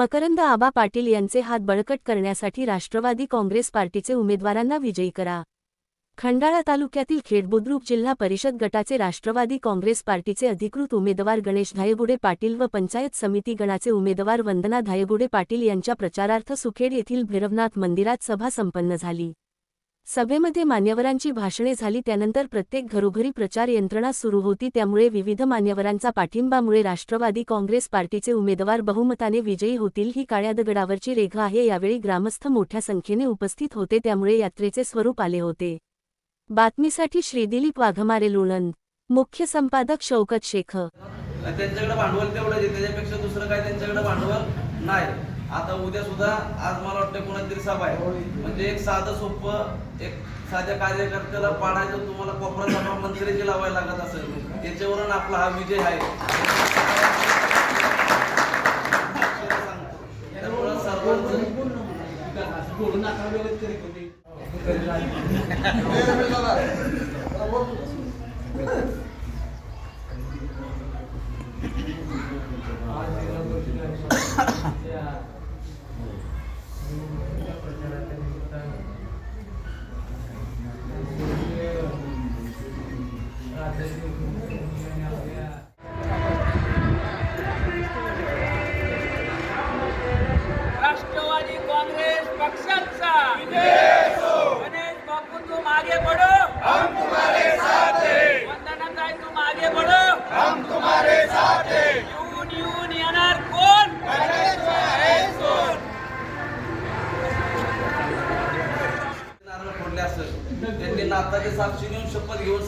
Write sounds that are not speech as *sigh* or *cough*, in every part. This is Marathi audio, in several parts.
मकरंद आबा पाटील यांचे हात बळकट करण्यासाठी राष्ट्रवादी काँग्रेस पार्टीचे उमेदवारांना विजयी करा. खंडाळा तालुक्यातील खेड बुद्रुक जिल्हा परिषद गटाचे राष्ट्रवादी काँग्रेस पार्टीचे अधिकृत उमेदवार गणेश धायगुडे पाटील व पंचायत समिती गणाचे उमेदवार वंदना धायगुडे पाटील यांच्या प्रचारार्थ सुखेड येथील भैरवनाथ मंदिरात सभा संपन्न झाली. सभेमध्ये मान्यवरांची भाषणे झाली. त्यानंतर प्रत्येक घरोघरी प्रचार यंत्रणा सुरू होती. त्यामुळे विविध मान्यवरांचा पाठिंबामुळे राष्ट्रवादी काँग्रेस पार्टीचे उमेदवार बहुमताने विजयी होतील ही काळ्या दगडावरची रेघा आहे. यावेळी ग्रामस्थ मोठ्या संख्येने उपस्थित होते. त्यामुळे यात्रेचे स्वरूप आले होते. बातमीसाठी श्रीदिलीप वाघमारे लोणंद. मुख्य संपादक शौकत शेख त्यांच्याकडे भांडवल तेवढं त्याच्यापेक्षा दुसरं काय त्यांच्याकडे भांडवल नाही. आता उद्या सुद्धा आज मला वाटतं कोणाची तरी सभा आहे. म्हणजे एक साधं सोपं एक साध्या कार्यकर्त्याला पाडायचं तुम्हाला कोपरा सभा मंत्र्याची लावायला लागत असेल. त्याच्यावरून आपला हा विजय आहे. त्यामुळं सर्वांचं *laughs* *laughs* राष्ट्रवादी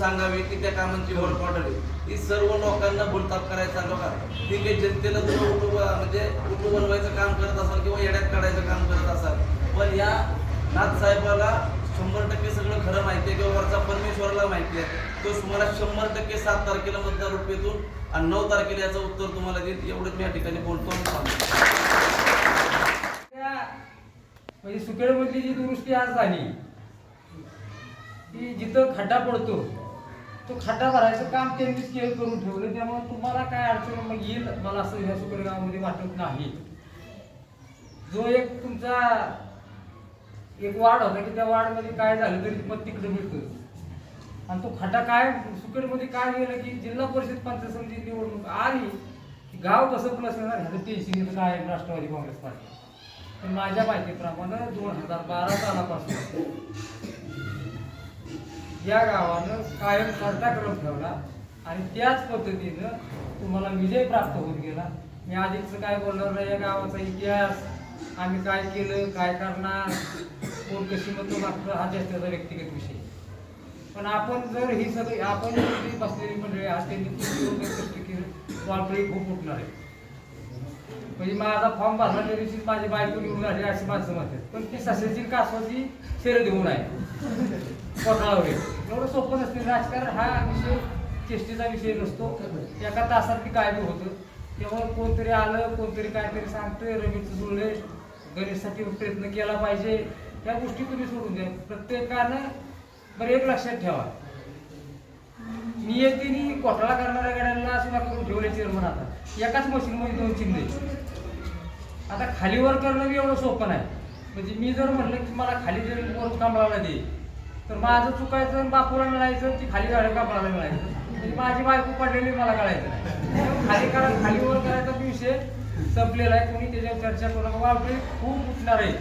सांगावी की त्या कामांची भर पडली ही सर्व लोकांना बोलताप करायचा सांगा का ठीक आहे जनतेला तुम्ही उठू म्हणजे उठू बनवायचं काम करत असाल किंवा येड्यात काढायचं काम करत असाल पण या नाथ साहेबाला शंभर टक्के सगळं खरं माहिती आहे किंवा वरचा परमेश्वराला माहिती आहे. तो तुम्हाला शंभर टक्के सात तारखेला मतदार रुपयेतून आणि नऊ तारखेला याचं उत्तर तुम्हाला देईल. एवढंच मी या ठिकाणी बोलतो म्हणजे सुकेडमधली जी दुरुस्ती आज झाली ती जिथं खड्डा पडतो तो खड्डा भरायचं काम त्यांनीच केलं करून ठेवलं. त्यामुळे तुम्हाला काय अडचण मग येईल? मला असं ह्या सुकेड गावामध्ये वाटत नाही. जो एक तुमचा एक वार्ड होता की त्या वार्डमध्ये काय झालं तरी मग तिकडे मिळतं. आणि तो खड्डा काय सुकेडमध्ये काय गेलं की जिल्हा परिषद पंचायत समिती निवडणूक आली की गाव कसं प्लस येणार ह्याचं टेन्शन येतं काय राष्ट्रवादी काँग्रेस पार्टी. पण माझ्या माहितीप्रमाणे दोन हजार बारा सालापासून या गावानं कायम कार्यक्रम ठेवला आणि त्याच पद्धतीनं तुम्हाला विजय प्राप्त होत गेला. मी आधीच काय बोलणार नाही या गावाचा इतिहास आम्ही काय केलं काय करणार कोण कशी मतं मागतं हा त्याचा व्यक्तिगत विषय. पण आपण जर ही सगळी आपण जी बसलेली मंडळी आज त्यांनी कष्ट केलं वाळपळी खूप उठणार आहे. म्हणजे माझा फॉर्म भरण्याच्या दिवशी माझी बायको निवडून आली अशी माणसं म्हणतात. पण ती सशाची कासवाची शेर देऊन आहे. कोटाळावर एवढं सोपं नसते. राजकारण हा विषय चेष्टेचा विषय नसतो. एका तासात ती काय बी होतं. तेव्हा कोणतरी आलं कोणतरी काहीतरी सांगतंय रवीचं जुळले गणेशसाठी प्रयत्न केला पाहिजे. या गोष्टी तुम्ही सोडून द्या. प्रत्येकानं बरं एक लक्षात ठेवा. नियतीने घोटाळा करणाऱ्या गाड्यांना असं करून ठेवले चेअरमन आता. एकाच मशीनमध्ये दोन चिन्हे आता खालीवर करणं बी एवढं सोपं नाही. म्हणजे मी जर म्हणलं की मला खाली जर वर कांबळाला दे तर माझं चुकायचं आणि बापूला मिळायचं की खाली गाडी कापडाला मिळायचं. म्हणजे माझी बायको पडलेली मला कळायचं खाली करा खालीवर करायचा विषय संपलेला आहे. कोणी त्याच्यावर चर्चा करू नका. बापरे खूप उठणार आहे.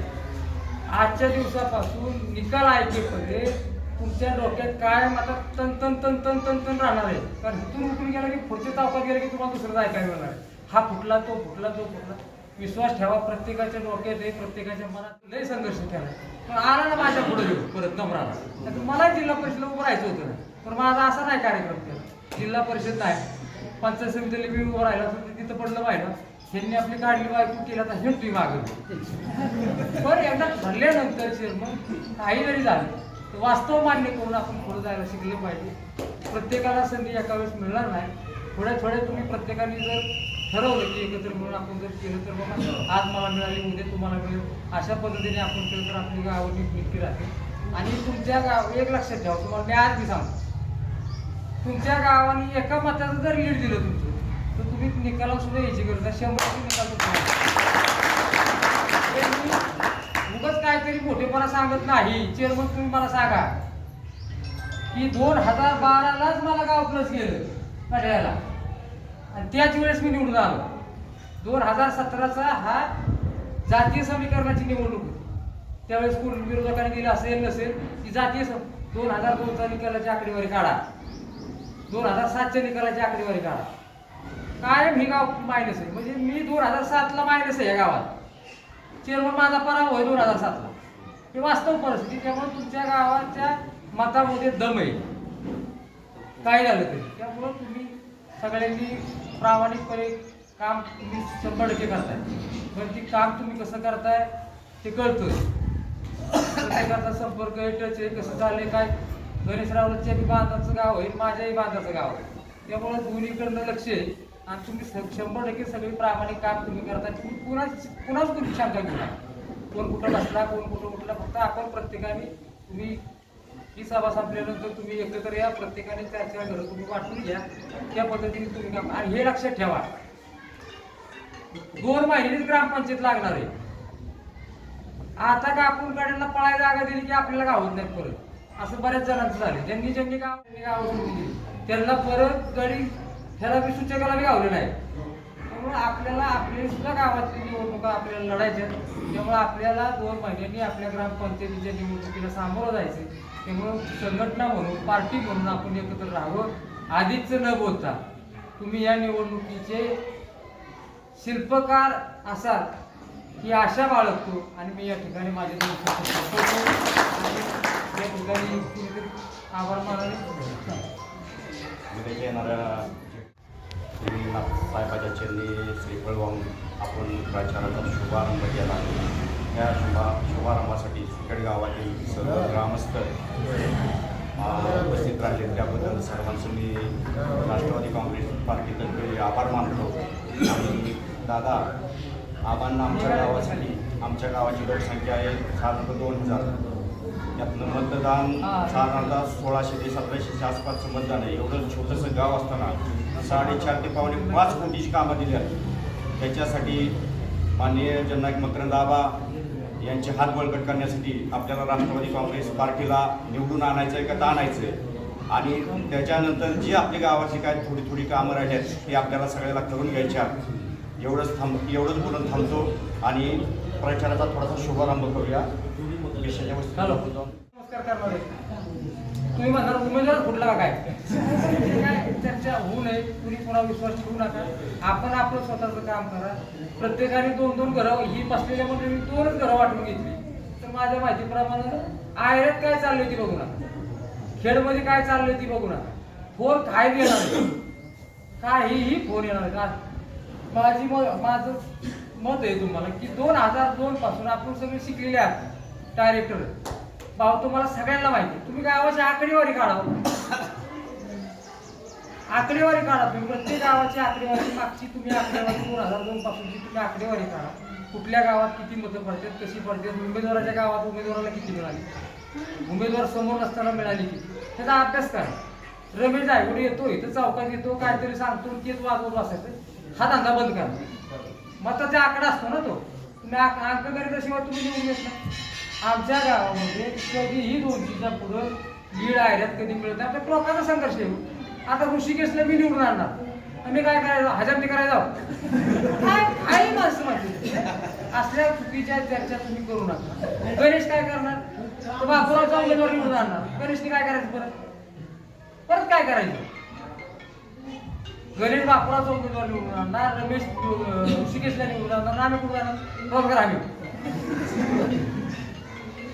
आजच्या दिवसापासून निकाल ऐकेपर्यंत तुमच्या डोक्यात काय आता तन तन तन तन तन तन राहणार आहे. कारण इथून उठून गेला की पुढच्या तावकात गेला की तुम्हाला दुसरं ऐकायला मिळणार हा फुटला तो फुटला तो फुटला. विश्वास ठेवा प्रत्येकाच्या डोक्यात आहे प्रत्येकाच्या मनात लय संघर्ष ठेवा पण आला ना पुढे येऊ परत कमराला तर मला जिल्हा परिषदला उभं राहायचं होतं. ना पण माझा असा नाही कार्यक्रम केला. जिल्हा परिषद नाही. पंचायत समितीला मी उभं राहिला तर तिथं पडलं पाहिलं त्यांनी आपली काढली बायको केला तर हे तुम्ही मागवली पण एकदा ठरल्यानंतर मग काही जरी झालं तर वास्तव मान्य करून आपण पुढे जायला शिकले पाहिजे. प्रत्येकाला संधी एका वेळेस मिळणार नाही. थोड्या थोड्या तुम्ही प्रत्येकाने जर ठरवलं की एकत्र मिळून आपण जर केलं तर बाबा आज मला मिळाली उद्या तुम्हाला मिळेल. अशा पद्धतीने आपण केलं तर आपली गावं नीटनेटकी राहते आणि तुमच्या गाव एक लक्षात ठेवा तुम्हाला मी आज मी सांगतो. तुमच्या गावाने एका मताचं जर लीड दिलं तुमचं तर तुम्ही निकाला सुद्धा यायची गरज आहे शंभर निकाल तुमचा काहीतरी मोठेपणा सांगत नाही. चेअरमन तुम्ही मला सांगा की दोन हजार बारालाच मला गाव प्लस गेलं कड्याला आणि त्याच वेळेस मी निवडून आलो. दोन हजार सतराचा हा जातीय समीकरणाची निवडणूक होती. त्यावेळेस कोण विरोधकांनी दिलं असेल नसेल ती जातीय दोन हजार दोनचा निकालाची आकडेवारी काढा. दोन हजार सातच्या निकालाची आकडेवारी काढा. कायम हे गाव मायनस आहे. म्हणजे मी दोन हजार सातला मायनस आहे या गावात. चेअरमन माझा पराभव आहे दोन हजार सातला. हे वास्तव परिस्थिती त्यामुळे तुमच्या गावाच्या मतामध्ये दम आहे. काय झालं तरी? त्यामुळं तुम्ही सगळ्यांनी प्रामाणिकपणे काम तुम्ही शंभर टक्के करताय. पण ती काम तुम्ही कसं करताय ते कळतं प्रत्येकाचा संपर्क आहे टच आहे कसं चाललंय काय? गणेशरावच्या बी बांधाचं गाव आहे माझ्याही बांधाचं गाव आहे. त्यामुळं दोन्हीकडनं लक्ष आहे. आणि तुम्ही शंभर टक्के सगळी प्रामाणिक काम तुम्ही करताय. तुम्ही कुणाच कुणाच तुम्ही शंका घेऊ नका. कोण कुठं बसला कोण कुठं उठला फक्त आपण प्रत्येकाने तुम्ही ही सभा संपल्यानंतर तुम्ही एकत्र या प्रत्येकाने त्याच्या घरं तुम्ही वाटून घ्या. त्या पद्धतीने तुम्ही काम आणि हे लक्षात ठेवा. दोन महिनेच ग्रामपंचायत लागणार आहे. आता का आपण गाड्यांना पळायला जागा दिली की आपल्याला गावत नाही परत. असं बऱ्याच जणांचं झालं ज्यांनी ज्यांनी गाव त्यांनी गाव दिली. त्यांना परत गाडी ह्याला बी सूचकाला बी गावले नाही. त्यामुळे आपल्याला आपली सुद्धा गावातली निवडणुका आपल्याला लढायच्या त्यामुळे आपल्याला दोन महिन्यांनी आपल्या ग्रामपंचायतीच्या निवडणुकीला सामोरं जायचं त्यामुळं संघटना म्हणून पार्टी म्हणून आपण एकत्र राहावं. आधीच न बोलता तुम्ही या निवडणुकीचे शिल्पकार असाल ही आशा बाळगतो आणि मी या ठिकाणी माझे या ठिकाणी आभार मानाने विदेशी श्री साहेबाच्या चरणी श्रीफळ वाहून आपण प्रचाराचा शुभारंभ केला. या शुभा शुभारंभासाठी सुखेड गावातील सर्व ग्रामस्थ उपस्थित राहिले. त्याबद्दल सर्वांचं मी राष्ट्रवादी काँग्रेस पार्टीतर्फे आभार मानतो. आणि दादा आबांना आमच्या गावासाठी आमच्या गावाची लोकसंख्या आहे साधारणतः दोन हजार. त्यातनं मतदान साधारणतः सोळाशे ते सतराशेच्या आसपासचं मतदान आहे. एवढं छोटंसं गाव असताना साडेचार ते पावणे पाच कोटीची कामं दिली आहेत. त्याच्यासाठी माननीय जननायक मकरंदाबा यांचे हात बळकट करण्यासाठी आपल्याला राष्ट्रवादी काँग्रेस पार्टीला निवडून आणायचं आहे का आणायचं आहे? आणि त्याच्यानंतर जी आपल्या गावाची काय थोडी थोडी कामं राहिली आहेत ती आपल्याला सगळ्याला करून घ्यायच्या एवढंच थांब एवढंच बोलून थांबतो आणि प्रचाराचा थोडासा शुभारंभ करूया. विषयाच्या हॅलो. वस्तू नमस्कार करणार. तुम्ही म्हणणार उमेदवार कुठला काय? चर्चा होऊ नये. कुणी कोणा विश्वास ठेवू नका. आपण आपलं स्वतःचं काम करा. प्रत्येकाने दोन दोन घरं ही बसलेल्या मंडळी दोनच घरं वाटून घेतली. तर माझ्या माहितीप्रमाणे आयऱ्यात काय चाललंय ती बघू नका. खेडमध्ये काय चाललंय ती बघू नका. फोन काय देणार काहीही फोन येणार का माझी माझं मत आहे तुम्हाला की दोन हजार दोन पासून आपण सगळे शिकलेले आहात. डायरेक्टर. भाऊ तुम्हाला सगळ्यांना माहिती आहे. तुम्ही गावाची आकडेवारी काढा हो. आकडेवारी काढा तुम्ही. प्रत्येक गावाची आकडेवारी मागची तुम्ही आकडेवारी दोन हजार दोन पासूनची तुम्ही आकडेवारी काढा. कुठल्या गावात किती मतं पडतात कशी पडतात उमेदवाराच्या गावात उमेदवाराला किती मिळाली? उमेदवार समोर नसताना मिळाली किती? त्याचा अभ्यास करा. रमेश आयगुडे येतो इथं चौकात येतो काहीतरी सांगतो तेच वाजवत असायचं हा धंदा बंद करा. मताचा आकडा असतो ना तो. तुम्ही आक- करीत गणिताशिवाय तुम्ही निवडून येत नाही. आमच्या गावामध्ये कधीही दोनशेच्या पुढं लीड आयऱ्यात कधी मिळत नाही. आपल्या टोकाचा संघर्ष येऊ आता ऋषिकेशला मी निवडून आणणार. आम्ही काय करायचं? हजारने करायला जाऊ. काय? काही माणसं माहिती असल्या चुकीच्या चर्चा तुम्ही करू नका. गणेश काय करणार? तो बापूरावचा उमेदवार निवडून आणणार. गणेशने काय करायचं परत? परत काय करायचं? गणेश बापुराचा उमेदवार निवडून आणणार. रमेश ऋषिकेशला निवडून आणणार. आम्ही कुठं जाणार? रोजगार आम्ही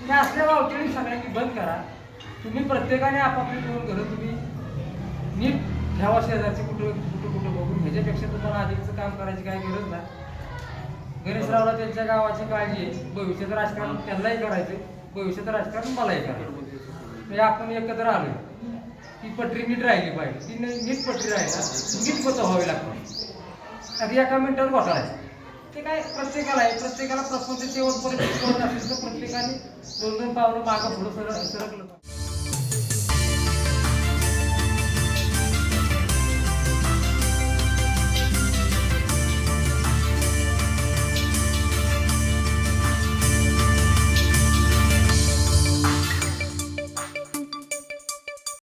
त्या असल्या वावटळी सगळ्यांनी बंद करा. तुम्ही प्रत्येकाने आपापली दोन घरं तुम्ही नीट ठेवा शेजारचे कुठं कुठं कुठं बघून. ह्याच्यापेक्षा तुम्हाला अधिकचं काम करायची काही गरज नाही. गणेशरावला त्यांच्या गावाची काळजी आहे. भविष्यात राजकारण त्यांनाही करायचं भविष्यात राजकारण मलाही करायचं म्हणजे आपण एकत्र आलोय. ती पटरी नीट राहिली पाहिजे. ती नीट पटरी राहिला नीट पत व्हावी लागतात आधी एका मिनिटावर बसायचं ते काय प्रत्येकाला आहे. प्रत्येकाला प्रश्न ते शेवटपर्यंत प्रत्येकाने दोन दोन पावलं मागं पुढं सरळ सरकलं.